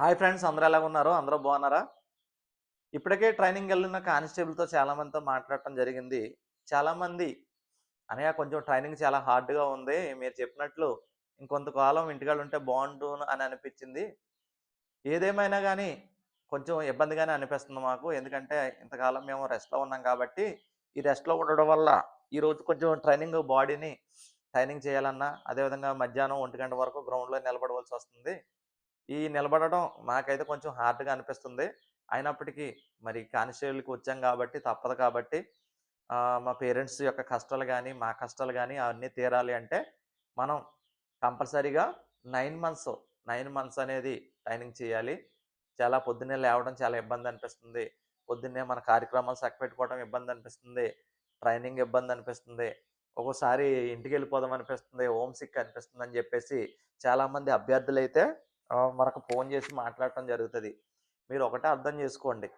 Hi friends అందరూ ఎలా ఉన్నారు? అందరూ బాగున్నారా? ఇప్పటికే ట్రైనింగ్ వెళ్ళిన కానిస్టేబుల్తో చాలామందితో మాట్లాడటం జరిగింది. చాలామంది అనగా కొంచెం ట్రైనింగ్ చాలా హార్డ్గా ఉంది. మీరు చెప్పినట్లు ఇంకొంతకాలం ఇంటికాడ ఉంటే బాగుండు అని అనిపించింది. ఏదేమైనా కానీ కొంచెం ఇబ్బందిగానే అనిపిస్తుంది మాకు. ఎందుకంటే ఇంతకాలం మేము రెస్ట్లో ఉన్నాం కాబట్టి ఈ రెస్ట్లో ఉండడం వల్ల ఈరోజు కొంచెం ట్రైనింగ్ బాడీని ట్రైనింగ్ చేయాలన్నా అదేవిధంగా మధ్యాహ్నం ఒంటి గంట వరకు గ్రౌండ్లో నిలబడవలసి వస్తుంది. ఈ నిలబడడం నాకైతే కొంచెం హార్డ్గా అనిపిస్తుంది. అయినప్పటికీ మరి కానిస్టేబుల్కి వచ్చాం కాబట్టి తప్పదు కాబట్టి మా పేరెంట్స్ యొక్క కష్టాలు కానీ మా కష్టాలు కానీ అవన్నీ తీరాలి అంటే మనం కంపల్సరీగా నైన్ మంత్స్ నైన్ మంత్స్ అనేది ట్రైనింగ్ చేయాలి. చాలా పొద్దున్నే లేవడం చాలా ఇబ్బంది అనిపిస్తుంది. పొద్దున్నే మన కార్యక్రమాలు చక్క పెట్టుకోవడం ఇబ్బంది అనిపిస్తుంది. ట్రైనింగ్ ఇబ్బంది అనిపిస్తుంది. ఒక్కోసారి ఇంటికి వెళ్ళిపోదాం అనిపిస్తుంది. హోమ్ సిక్ అనిపిస్తుంది అని చెప్పేసి చాలామంది అభ్యర్థులు అయితే మనకు ఫోన్ చేసి మాట్లాడటం జరుగుతుంది. మీరు ఒకటే అర్థం చేసుకోండి.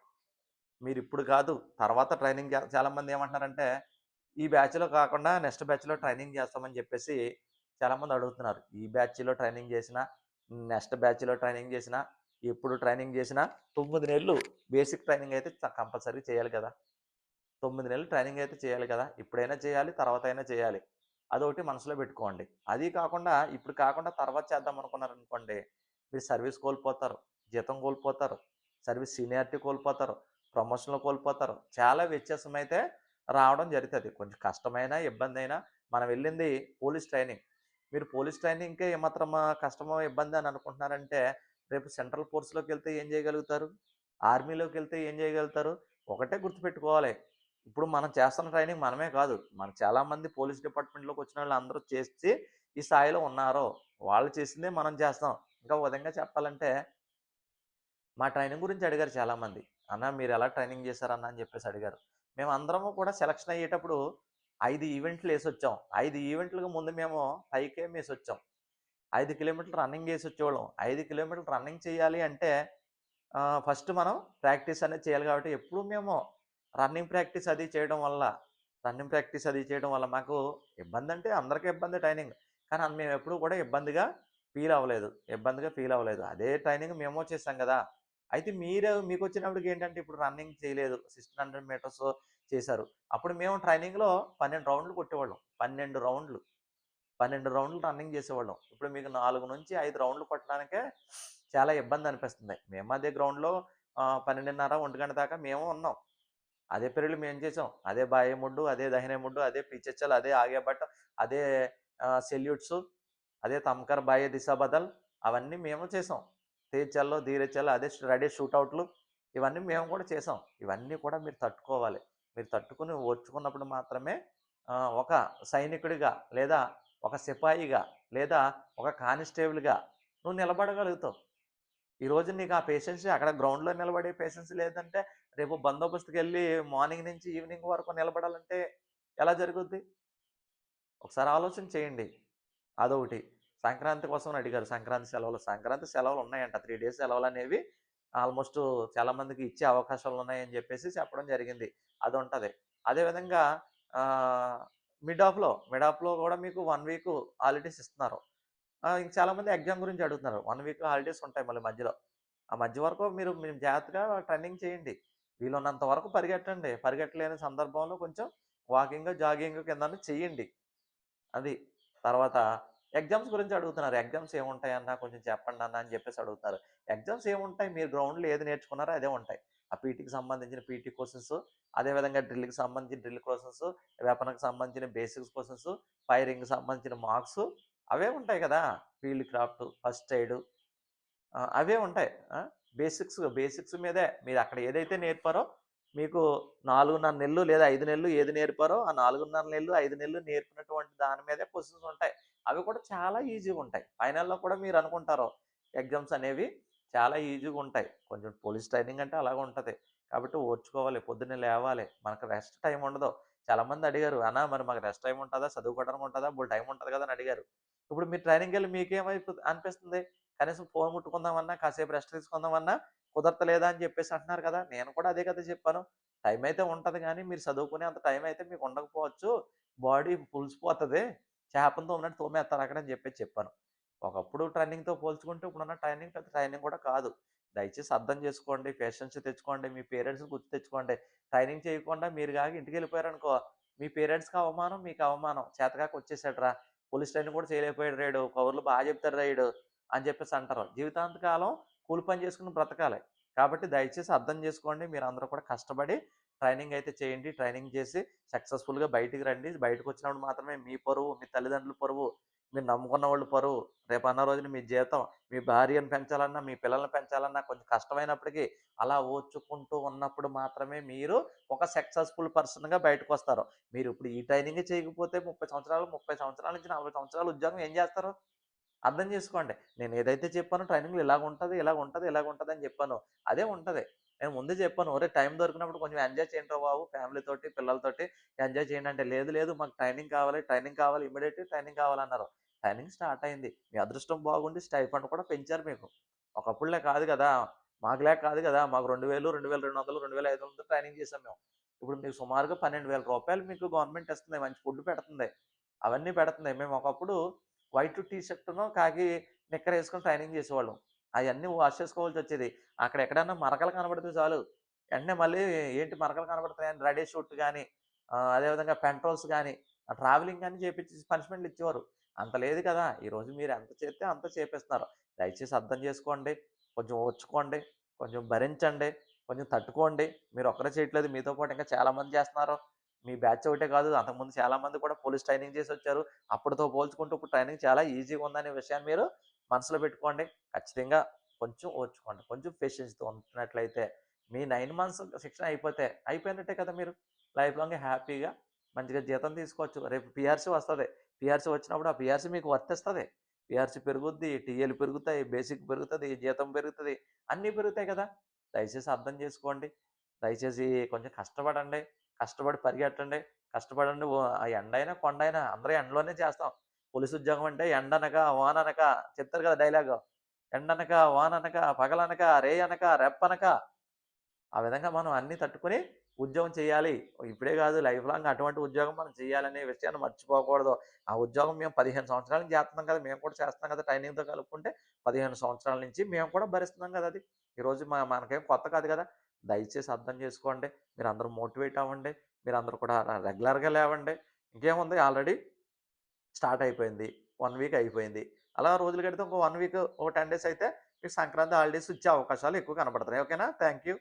మీరు ఇప్పుడు కాదు తర్వాత ట్రైనింగ్ చాలామంది చాలా మంది ఏమంటున్నారంటే ఈ బ్యాచ్లో కాకుండా నెక్స్ట్ బ్యాచ్లో ట్రైనింగ్ చేస్తామని చెప్పేసి చాలా మంది అడుగుతున్నారు. ఈ బ్యాచ్లో ట్రైనింగ్ చేసినా నెక్స్ట్ బ్యాచ్లో ట్రైనింగ్ చేసినా ఎప్పుడు ట్రైనింగ్ చేసినా తొమ్మిది నెలలు బేసిక్ ట్రైనింగ్ అయితే కంపల్సరీ చేయాలి కదా. తొమ్మిది నెలలు ట్రైనింగ్ అయితే చేయాలి కదా. ఇప్పుడైనా చేయాలి తర్వాత అయినా చేయాలి. అదొకటి మనసులో పెట్టుకోండి. అది కాకుండా ఇప్పుడు కాకుండా తర్వాత చేద్దాం అనుకున్నారనుకోండి మీరు సర్వీస్ కోల్పోతారు జీతం కోల్పోతారు సర్వీస్ సీనియారిటీ కోల్పోతారు ప్రమోషన్లు కోల్పోతారు. చాలా వ్యత్యాసం అయితే రావడం జరుగుతుంది. కొంచెం కష్టమైన ఇబ్బంది అయినా మనం వెళ్ళింది పోలీస్ ట్రైనింగ్. మీరు పోలీస్ ట్రైనింగ్కే ఏమాత్రం కష్టమో ఇబ్బంది అని అనుకుంటున్నారంటే రేపు సెంట్రల్ ఫోర్స్లోకి వెళ్తే ఏం చేయగలుగుతారు? ఆర్మీలోకి వెళ్తే ఏం చేయగలుగుతారు? ఒకటే గుర్తుపెట్టుకోవాలి. ఇప్పుడు మనం చేస్తున్న ట్రైనింగ్ మనమే కాదు. మన చాలామంది పోలీస్ డిపార్ట్మెంట్లోకి వచ్చిన వాళ్ళు అందరూ చేసి ఈ స్థాయిలో ఉన్నారో. వాళ్ళు చేసిందే మనం చేస్తాం. ఇంకా ఒక విధంగా చెప్పాలంటే మా ట్రైనింగ్ గురించి అడిగారు చాలామంది. అన్న మీరు ఎలా ట్రైనింగ్ చేశారన్న? అని చెప్పేసి అడిగారు. మేము అందరము కూడా సెలక్షన్ అయ్యేటప్పుడు ఐదు ఈవెంట్లు వేసి వచ్చాం ఐదు ఈవెంట్లకు ముందు మేము హైకే వేసి వచ్చాం ఐదు కిలోమీటర్లు రన్నింగ్ చేసి వచ్చేవాళ్ళం ఐదు కిలోమీటర్లు రన్నింగ్ చేయాలి అంటే ఫస్ట్ మనం ప్రాక్టీస్ అనేది చేయాలి కాబట్టి ఎప్పుడు మేము రన్నింగ్ ప్రాక్టీస్ అది చేయడం వల్ల రన్నింగ్ ప్రాక్టీస్ అది చేయడం వల్ల మాకు ఇబ్బంది అంటే అందరికీ ఇబ్బంది ట్రైనింగ్. కానీ అది మేము ఎప్పుడు కూడా ఇబ్బందిగా ఫీల్ అవ్వలేదు. ఇబ్బందిగా ఫీల్ అవ్వలేదు. అదే ట్రైనింగ్ మేము చేసాం కదా! అయితే మీరు మీకు వచ్చినప్పటికి ఏంటంటే ఇప్పుడు రన్నింగ్ చేయలేదు. సిక్స్టీన్ హండ్రెడ్ మీటర్స్ చేశారు. అప్పుడు మేము ట్రైనింగ్లో పన్నెండు రౌండ్లు కొట్టేవాళ్ళం. పన్నెండు రౌండ్లు. పన్నెండు రౌండ్లు రన్నింగ్ చేసేవాళ్ళం. ఇప్పుడు మీకు నాలుగు నుంచి ఐదు రౌండ్లు కొట్టడానికే చాలా ఇబ్బంది అనిపిస్తుంది. మేము అదే గ్రౌండ్లో పన్నెండున్నర ఒంటి గంట దాకా మేము ఉన్నాం. అదే పెరుగులు మేము చేసాం. అదే బాయే ముడ్డు అదే దహినే ముడ్డు అదే పిచ్చెచ్చలు అదే ఆగేబట్ట అదే సెల్యూట్స్ అదే తమ్కర్ బాయ్ దిశా బదల్ అవన్నీ మేము చేసాం. తేజల్లో ధీరచల్లో అదే రెడీ షూట్అవుట్లు ఇవన్నీ మేము కూడా చేసాం. ఇవన్నీ కూడా మీరు తట్టుకోవాలి. మీరు తట్టుకుని ఓర్చుకున్నప్పుడు మాత్రమే ఒక సైనికుడిగా లేదా ఒక సిపాయిగా లేదా ఒక కానిస్టేబుల్గా నువ్వు నిలబడగలుగుతావు. ఈరోజు నీకు ఆ పేషెన్స్ అక్కడ గ్రౌండ్లో నిలబడే పేషెన్స్ లేదంటే రేపు బందోబస్తుకి వెళ్ళి మార్నింగ్ నుంచి ఈవినింగ్ వరకు నిలబడాలంటే ఎలా జరుగుద్ది? ఒకసారి ఆలోచన చేయండి. అదొకటి. సంక్రాంతి కోసం అడిగారు. సంక్రాంతి సెలవులు. సంక్రాంతి సెలవులు ఉన్నాయంట. త్రీ డేస్ సెలవులు అనేవి ఆల్మోస్ట్ చాలా మందికి ఇచ్చే అవకాశాలు ఉన్నాయని చెప్పేసి చెప్పడం జరిగింది. అది ఉంటుంది అదేవిధంగా మిడ్ ఆఫ్లో మిడ్ ఆఫ్లో కూడా మీకు వన్ వీక్ హాలిడేస్ ఇస్తున్నారు. ఇంక చాలామంది ఎగ్జామ్ గురించి అడుగుతున్నారు. వన్ వీక్ హాలిడేస్ ఉంటాయి మళ్ళీ మధ్యలో. ఆ మధ్య వరకు మీరు మీరు జాగ్రత్తగా ట్రైనింగ్ చేయండి. వీలున్నంత వరకు పరిగెట్టండి. పరిగెట్టలేని సందర్భంలో కొంచెం వాకింగ్ జాగింగ్ కింద చేయండి. అది. తర్వాత ఎగ్జామ్స్ గురించి అడుగుతున్నారు. ఎగ్జామ్స్ ఏముంటాయన్నా కొంచెం చెప్పండి అన్న అని చెప్పేసి అడుగుతున్నారు. ఎగ్జామ్స్ ఏముంటాయి? మీరు గ్రౌండ్లో ఏది నేర్చుకున్నారో అదే ఉంటాయి. ఆ పీటీకి సంబంధించిన పీటీ క్వశ్చన్స్ అదేవిధంగా డ్రిల్కి సంబంధించిన డ్రిల్ క్వశ్చన్స్ వెపన్కి సంబంధించిన బేసిక్స్ క్వశ్చన్స్ ఫైరింగ్కి సంబంధించిన మార్క్స్ అవే ఉంటాయి కదా! ఫీల్డ్ క్రాఫ్ట్ ఫస్ట్ ఎయిడ్ అవే ఉంటాయి. బేసిక్స్ బేసిక్స్ మీదే. మీరు అక్కడ ఏదైతే నేర్పారో మీకు నాలుగున్నర నెలలు లేదా ఐదు నెలలు ఏది నేర్పారో ఆ నాలుగున్నర నెలలు ఐదు నెలలు నేర్పినటువంటి దాని మీదే క్వశ్చన్స్ ఉంటాయి. అవి కూడా చాలా ఈజీగా ఉంటాయి. ఫైనల్లో కూడా మీరు అనుకుంటారు ఎగ్జామ్స్ అనేవి చాలా ఈజీగా ఉంటాయి. కొంచెం పోలీస్ ట్రైనింగ్ అంటే అలాగ ఉంటుంది. కాబట్టి ఓర్చుకోవాలి పొద్దున్నే లేవాలి. మనకు రెస్ట్ టైం ఉండదు. చాలామంది అడిగారు అన్నా మరి మాకు రెస్ట్ టైం ఉంటుందా? చదువుకోవడానికి ఉంటుందా? బుల్ టైం ఉంటుంది కదా అని అడిగారు. ఇప్పుడు మీరు ట్రైనింగ్ వెళ్ళి మీకేమై అనిపిస్తుంది? కనీసం ఫోన్ ముట్టుకుందామన్నా కాసేపు రెస్ట్ తీసుకుందామన్నా కుదరతలేదా అని చెప్పేసి అంటున్నారు కదా నేను కూడా అదే కదా చెప్పాను టైం అయితే ఉంటుంది కానీ మీరు చదువుకునే అంత టైం అయితే మీకు ఉండకపోవచ్చు బాడీ పులిసిపోతుంది చేపను ఉన్నట్టు తోమేస్తారు అక్కడ అని చెప్పేసి చెప్పాను ఒకప్పుడు ట్రైనింగ్‌తో పోల్చుకుంటే ఇప్పుడున్న ట్రైనింగ్ పెద్ద ట్రైనింగ్ కూడా కాదు. దయచేసి అర్థం చేసుకోండి. పేషెన్స్ తెచ్చుకోండి. మీ పేరెంట్స్ గుర్తు తెచ్చుకోండి. ట్రైనింగ్ చేయకుండా మీరు కాక ఇంటికి వెళ్ళిపోయారనుకో మీ పేరెంట్స్‌కి అవమానం, మీకు అవమానం. చేతకాక వచ్చేసాడరా పోలీస్ ట్రైనింగ్ కూడా చేయలేకపోయాడు రేడు కౌరులు బాగా చెప్తాడు రేడు అని చెప్పేసి అంటారు. జీవితాంతకాలం కూలి పని చేసుకుని బ్రతకాలి. కాబట్టి దయచేసి అర్థం చేసుకోండి. మీరు అందరూ కూడా కష్టపడి ట్రైనింగ్ అయితే చేయండి. ట్రైనింగ్ చేసి సక్సెస్‌ఫుల్‌గా బయటికి రండి. బయటకొచ్చినప్పుడు మాత్రమే మీ పరువు, మీ తల్లిదండ్రుల పరువు, మీరు నమ్ముకున్న వాళ్ళ పరువు, అన్న రోజున మీ జీతం, మీ భార్యను పెంచాలన్నా, మీ పిల్లల్ని పెంచాలన్నా కొంచెం కష్టమైనప్పటికీ అలా ఓచుకుంటూ ఉన్నప్పుడు మాత్రమే మీరు ఒక సక్సెస్‌ఫుల్ పర్సన్‌గా బయటకు వస్తారు మీరు ఇప్పుడు ఈ ట్రైనింగే చేయకపోతే 30 సంవత్సరాలు, 30 సంవత్సరాల నుంచి నలభై సంవత్సరాలు ఉద్యోగం ఏం చేస్తారు? అర్థం చేసుకోండి. నేను ఏదైతే చెప్పానో ట్రైనింగ్‌లో ఉంటుంది ఇలాగ ఉంటుంది అని చెప్పాను. అదే ఉంటుంది నేను ముందే చెప్పాను. ఒరే టైం దొరికినప్పుడు కొంచెం ఎంజాయ్ చేయండి బాబు ఫ్యామిలీతోటి, పిల్లలతోటి ఎంజాయ్ చేయండి అంటే, లేదు లేదు మాకు ట్రైనింగ్ కావాలి, ట్రైనింగ్ కావాలి, ఇమ్మీడియేట్‌గా ట్రైనింగ్ కావాలన్నారు. ట్రైనింగ్ స్టార్ట్ అయింది. మీ అదృష్టం బాగుండి స్టైఫండ్ కూడా పెంచారు మీకు. ఒకప్పుడులే కాదు కదా! మాకులా కాదు కదా! మాకు 2000, 2200, 2500 ట్రైనింగ్ చేసాం మేము. ఇప్పుడు మీకు సుమారుగా పన్నెండు వేల రూపాయలు మీకు గవర్నమెంట్ ఇస్తుంది. మంచి ఫుడ్ పెడుతుంది. అవన్నీ పెడుతుంది. మేము ఒకప్పుడు వైట్ టీ షర్టును, ఖాకీ నిక్కర్ ఏసుకొని ట్రైనింగ్ చేసేవాళ్ళం. అవన్నీ వాష్ చేసుకోవాల్సి వచ్చేది అక్కడ ఎక్కడన్నా మరకలు కనబడితే చాలు, వెంటనే మళ్ళీ ఏంటి మరకలు కనపడుతున్నాయని రెడీ షూట్ కానీ అదేవిధంగా పెంట్రోల్స్ కానీ ట్రావెలింగ్ కానీ చేపించి పనిష్మెంట్‌లు ఇచ్చేవారు. అంత లేదు కదా! ఈరోజు మీరు ఎంత చేస్తే అంత చేపిస్తున్నారు. దయచేసి అర్థం చేసుకోండి. కొంచెం ఓర్చుకోండి. కొంచెం భరించండి. కొంచెం తట్టుకోండి. మీరు ఒక్కరే చేయట్లేదు. మీతో పాటు ఇంకా చాలామంది చేస్తున్నారు. మీ బ్యాచ్ ఒకటే కాదు. అంతకుముందు చాలామంది కూడా పోలీస్ ట్రైనింగ్ చేసి వచ్చారు అప్పటితో పోల్చుకుంటూ ఇప్పుడు ట్రైనింగ్ చాలా ఈజీగా ఉందనే విషయాన్ని మీరు మనసులో పెట్టుకోండి. ఖచ్చితంగా కొంచెం ఓర్చుకోండి. కొంచెం పేషెన్స్‌తో ఉంటున్నట్లయితే మీ నైన్ మంత్స్ శిక్షణ అయిపోతే అయిపోయినట్టే కదా మీరు. లైఫ్ లాంగ్ హ్యాపీగా మంచిగా జీతం తీసుకోవచ్చు. రేపు పీఆర్సీ వస్తుంది పిఆర్సీ వచ్చినప్పుడు ఆ పిఆర్సీ మీకు వర్తిస్తుంది పిఆర్సీ పెరుగుద్ది, టీఏలు పెరుగుతాయి, బేసిక్ పెరుగుతుంది జీతం పెరుగుతుంది అన్నీ పెరుగుతాయి కదా! దయచేసి అర్థం చేసుకోండి. దయచేసి కొంచెం కష్టపడండి. కష్టపడి పరిగెట్టండి. కష్టపడండి. ఓ ఆ కొండ అయినా అందరూ ఎండలోనే చేస్తాం. పోలీసు ఉద్యోగం అంటే ఎండనక, వాననక చెప్తారు కదా డైలాగు. ఎండనక, వాననక, పగలనక, రేయనక, రెప్పనక ఆ విధంగా మనం అన్నీ తట్టుకొని ఉద్యోగం చేయాలి. ఇప్పుడే కాదు లైఫ్ లాంగ్ అటువంటి ఉద్యోగం మనం చేయాలనే విషయాన్ని మర్చిపోకూడదు. ఆ ఉద్యోగం మేము 15 సంవత్సరాల నుంచి చేస్తున్నాం కదా! మేము కూడా చేస్తున్నాం కదా! ట్రైనింగ్‌తో కలుపుకుంటే 15 సంవత్సరాల నుంచి మేము కూడా భరిస్తున్నాం కదా అది. ఈరోజు మనకేం కొత్త కాదు కదా! దయచేసి అర్థం చేసుకోండి. మీరు అందరూ మోటివేట్ అవ్వండి. మీరు అందరూ కూడా రెగ్యులర్‌గా లేవండి. ఇంకేముంది ఆల్రెడీ స్టార్ట్ అయిపోయింది. వన్ వీక్ అయిపోయింది. అలా రోజులు గడితే ఇంకో వన్ వీక్, ఒక 10 డేస్ అయితే మీకు సంక్రాంతి హాలిడేస్ ఇచ్చే అవకాశాలు ఎక్కువ కనబడుతున్నాయి ఓకేనా? Thank you.